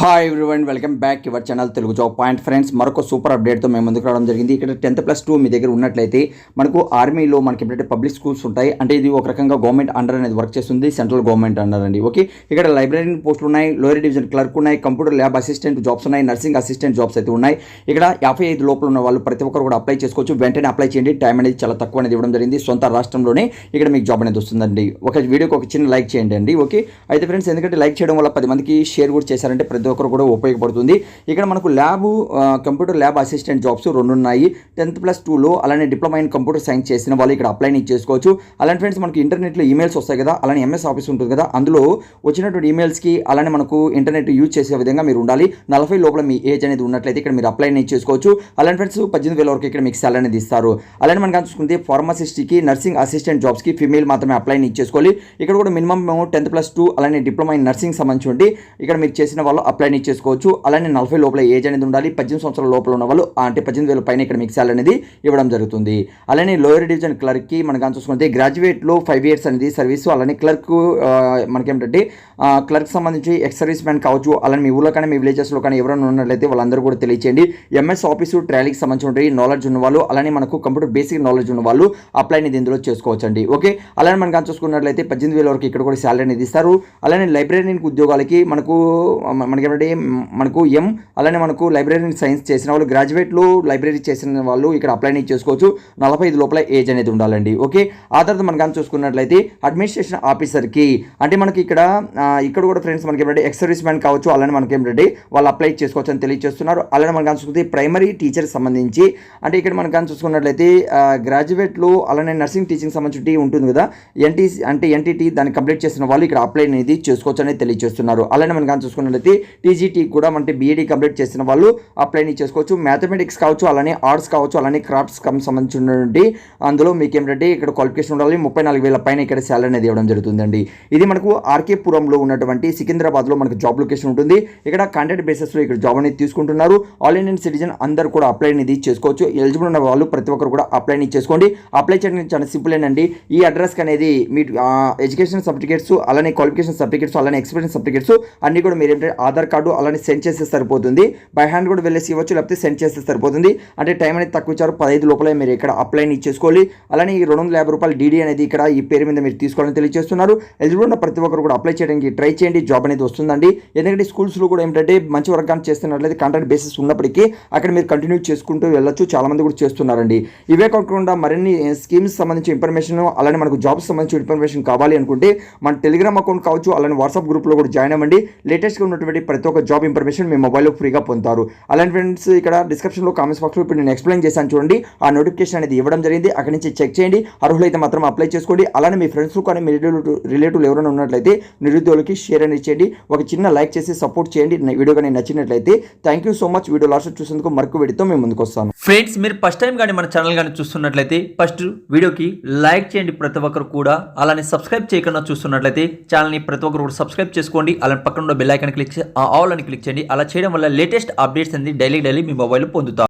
Hi everyone welcome back your channel Telugu job point friends మరొక super అప్డేట్తో మేము ముందుకు రావడం జరిగింది. ఇక్కడ టెన్త్ ప్లస్ టూ మీ దగ్గర ఉన్నట్లయితే మనకు ఆర్మీలో మనకి ఎప్పుడైతే పబ్లిక్ స్కూల్స్ ఉంటాయి అంటే ఇది ఒక రకంగా గవర్నమెంట్ అండర్ అనేది వర్క్ చేస్తుంది సెంట్రల్ గవర్నమెంట్ అండర్ అండి. ఓకే ఇక్కడ లైబ్రరీ పోస్టులు ఉన్నాయి లోయర్ డివిజన్ క్లర్క్ ఉన్నాయి కంప్యూటర్ ల్యాబ్ అసిస్టెంట్ జాబ్స్ ఉన్నాయి నర్సింగ్ అసిస్టెంట్ జాబ్స్ అయితే ఉన్నాయి. ఇక్కడ యాభై ఐదు లోపల ఉన్న వాళ్ళు ప్రతి ఒక్కరు కూడా అప్లై చేసుకోవచ్చు. వెంటనే అప్లై చేయండి. టైం అనేది చాలా తక్కువ అనేది ఇవ్వడం జరిగింది. సొంత రాష్ట్రంలోనే ఇక్కడ మీకు జాబ్ అనేది వస్తుందండి. ఒక వీడియోకి ఒక చిన్న లైక్ చేయండి అండి. ఓకే అయితే ఫ్రెండ్స్ ఎందుకంటే లైక్ చేయడం వల్ల పది మందికి షేర్ కూడా చేశారంటే ప్రతి ఒక్కరు కూడా ఉపయోగపడుతుంది. ఇక్కడ మనకు lab computer lab assistant jobs రెండు ఉన్నాయి టెన్త్ ప్లస్ టూలో అలానే డిప్లొమా ఇన్ కంప్యూటర్ సైన్స్ చేసిన వాళ్ళు ఇక్కడ అప్లై చేసుకోవచ్చు. అలాంటి ఫ్రెండ్స్ మనకి ఇంటర్నెట్లో ఈమెయిల్స్ వస్తాయి కదా అలానే ఎంఎస్ ఆఫీస్ ఉంటుంది కదా అందులో వచ్చినటువంటి ఈమెయిల్స్కి అలానే మనకు ఇంటర్నెట్ యూజ్ చేసే విధంగా మీరు ఉండాలి. నలభై లోపల మీ ఏజ్ అనేది ఉన్నట్లయితే ఇక్కడ మీరు అప్లై చేసుకోవచ్చు. అలాంటి ఫ్రెండ్స్ పద్దెనిమిది వేల వరకు ఇక్కడ మీకు సాలరీ అనేది ఇస్తారు. అలానే మనం చూసుకుంటే ఫార్మసిస్ట్కి నర్సింగ్ అసిస్టెంట్ జాబ్స్కి ఫీమేల్ మాత్రమే అప్లై చేసుకోవాలి. ఇక్కడ కూడా మినిమం మేము టెన్త్ ప్లస్ టూ అలానే డిప్లొమా ఇన్ నర్సింగ్ సంబంధించి ఇక్కడ మీరు చేసిన వాళ్ళు అప్లై చేసుకోవచ్చు. అలానే నలభై లోపల ఏజ్ అనేది ఉండాలి. పద్దెనిమిది సంవత్సరాల లోపల ఉన్న వాళ్ళు అంటే పద్దెనిమిది వేల పైన ఇక్కడ మీకు సాలరీ అనేది ఇవ్వడం జరుగుతుంది. అలానే లోయర్ డివిజన్ క్లర్క్కి మనం కానీ చూసుకుంటే గ్రాడ్యుయేట్లో ఫైవ్ ఇయర్స్ అనేది సర్వీస్ అలానే క్లర్క్ మనకేమిటంటే క్లర్క్ సంబంధించి ఎక్స్ సర్వీస్ మ్యాన్ కావచ్చు. అలానే మీ ఊళ్ళో కానీ మీ విలేజెస్లో కానీ ఎవరైనా ఉన్నట్లయితే వాళ్ళందరూ కూడా తెలియచేయండి. ఎంఎస్ ఆఫీసు ట్రాలీకి సంబంధించి నాలెడ్జ్ ఉన్న వాళ్ళు అలానే మనకు కంప్యూటర్ బేసిక్ నాలెడ్జ్ ఉన్న వాళ్ళు అప్లై అనేది ఇందులో చేసుకోవచ్చండి. ఓకే అలానే మనం కానీ చూసుకున్నట్లయితే పద్దెనిమిది వేల వరకు ఇక్కడ కూడా శాలరీ అనేది ఇస్తారు. అలానే లైబ్రరీ ఉద్యోగాలకి మనకు మన మనకి మనకు ఎం అలానే మనకు లైబ్రరీ సైన్స్ చేసిన వాళ్ళు గ్రాడ్యుయేట్లు లైబ్రరీ చేసిన వాళ్ళు ఇక్కడ అప్లై అనేది చేసుకోవచ్చు. నలభై ఐదు లోపల ఏజ్ అనేది ఉండాలండి. ఓకే ఆ తర్వాత మనం కానీ చూసుకున్నట్లయితే అడ్మినిస్ట్రేషన్ ఆఫీసర్కి అంటే మనకి ఇక్కడ ఇక్కడ కూడా ఫ్రెండ్స్ మనకి ఏంటంటే ఎక్స్ సర్వీస్ మ్యాన్ కావచ్చు అలానే మనకి ఏమిటంటే వాళ్ళు అప్లై చేసుకోవచ్చు అని తెలియజేస్తున్నారు. అలానే మనం కానీ చూసుకుంటే ప్రైమరీ టీచర్ సంబంధించి అంటే ఇక్కడ మనం కానీ చూసుకున్నట్లయితే గ్రాడ్యుయేట్లు అలానే నర్సింగ్ టీచింగ్ సంబంధించి ఉంటుంది కదా ఎన్టీసీ అంటే ఎన్టీటీ దాన్ని కంప్లీట్ చేసిన వాళ్ళు ఇక్కడ అప్లై అనేది చేసుకోవచ్చు అనేది తెలియజేస్తున్నారు. అలానే మనం కానీ చూసుకున్నట్లయితే టీజీటీ కూడా అంటే బీఈడీ కంప్లీట్ చేసిన వాళ్ళు అప్లైని చేసుకోవచ్చు. మ్యాథమెటిక్స్ కావచ్చు అలానే ఆర్ట్స్ కావచ్చు అలానే క్రాఫ్ట్స్ కమ్ సంబంధించినటువంటి అందులో మీకు ఏంటంటే ఇక్కడ క్వాలిఫికేషన్ ఉండాలి. ముప్పై నాలుగు వేల పైన ఇక్కడ శాలరీ అనేది ఇవ్వడం జరుగుతుందండి. ఇది మనకు ఆర్కే పురంలో ఉన్నటువంటి సికింద్రాబాద్లో మనకు జాబ్ లొకేషన్ ఉంటుంది. ఇక్కడ కాంటాక్ట్ బేసిస్లో ఇక్కడ జాబ్ అనేది తీసుకుంటున్నారు. ఆల్ ఇండియన్ సిటిజన్ అందరూ కూడా అప్లై అనేది చేసుకోవచ్చు. ఎలిజిబుల్ ఉన్న వాళ్ళు ప్రతి ఒక్కరు కూడా అప్లై అనేది చేసుకోండి. అప్లై చేయడం చాలా సింపుల్ ఈ అడ్రస్కి అనేది మీ ఎడ్యుకేషన్ సర్టిఫికేట్స్ అలానే క్వాలిఫికేషన్ సర్టిఫికేట్స్ అలానే ఎక్స్పీరియన్స్ సర్టిఫికేట్స్ అన్ని కూడా మీరు ఏంటంటే ఆధార్ ఆధార్ కార్డు అలానే సెండ్ చేస్తే సరిపోతుంది. బై హ్యాండ్ కూడా వెళ్ళేసి ఇవ్వచ్చు లేకపోతే సెండ్ చేస్తే సరిపోతుంది. అంటే టైం అనేది తక్కువ ఇచ్చారు. పదహైదు లోపలే మీరు ఇక్కడ అప్లైని ఇచ్చేసుకోవాలి చేసుకోవాలి. అలానే ఈ రెండు వందల యాభై రూపాయలు డీడీ అనేది ఇక్కడ ఈ పేరు మీద మీరు తీసుకోవాలని తెలియజేస్తున్నారు. ఎలిజిబుల్ ఉన్న ప్రతి ఒక్కరు కూడా అప్లై చేయడానికి ట్రై చేయండి. జాబ్ అనేది వస్తుందండి. ఎందుకంటే స్కూల్స్లో కూడా ఏంటంటే మంచి వర్గాన్ని చేస్తున్నట్లయితే కాంట్రాక్ట్ బేసిస్ ఉన్నప్పటికీ అక్కడ మీరు కంటిన్యూ చేసుకుంటూ వెళ్ళొచ్చు. చాలామంది కూడా చేస్తున్నారండి. ఇవే కాకుండా మరిన్ని స్కీమ్స్ సంబంధించిన ఇన్ఫర్మేషన్ అలానే మనకు జాబ్స్ సంబంధించిన ఇన్ఫర్మేషన్ కావాలి అనుకుంటే మన టెలిగ్రామ్ అకౌంట్ కావచ్చు అలానే వాట్సాప్ గ్రూప్లో కూడా జాయిన్ అవ్వండి. లేటెస్ట్గా ఉన్నటువంటి ప్రతి ఒక్క జాబ్ ఇన్ఫర్మేషన్ మీ మొబైల్లో ఫ్రీగా పొందుతారు. అలాంటి ఫ్రెండ్స్ ఇక్కడ డిస్క్రిప్షన్లో కామెంట్స్ బాక్స్లో ఇప్పుడు నేను ఎక్స్ప్లెయిన్ చేశాను చూడండి. ఆ నోటిఫికేషన్ అనేది ఇవ్వడం జరిగింది. అక్కడి నుంచి చెక్ చేయండి. అర్హులైతే మాత్రం అప్లై చేసుకోండి. అలానే మీ ఫ్రెండ్స్ కానీ మీ రిలేటివ్ ఎవరైనా ఉన్నట్లయితే నిరుద్యోగులకి షేర్ అనేది చేయండి ఒక చిన్న లైక్ చేసి సపోర్ట్ చేయండి. వీడియో కానీ నచ్చినట్లయితే thank you so much video last చూసేందుకు మరొక వీడితో మేము ముందుకు వస్తాను. ఫ్రెండ్స్ మీరు ఫస్ట్ టైం కానీ మన ఛానల్ కానీ చూస్తున్నట్లయితే ఫస్ట్ వీడియోకి లైక్ చేయండి ప్రతి ఒక్కరు కూడా. అలానే సబ్స్క్రైబ్ చేయకుండా చూస్తున్నట్లయితే ఛానల్ని ప్రతి ఒక్కరు కూడా సబ్స్క్రైబ్ చేసుకోండి. అలానే పక్కన ఉన్న బెల్ ఐకాన్ క్లిక్ చేసి ఆల్ అని క్లిక్ చేయండి. అలా చేయడం వల్ల లేటెస్ట్ అప్డేట్స్ అనేది డైలీ డైలీ మీ మొబైల్ పొందుతారు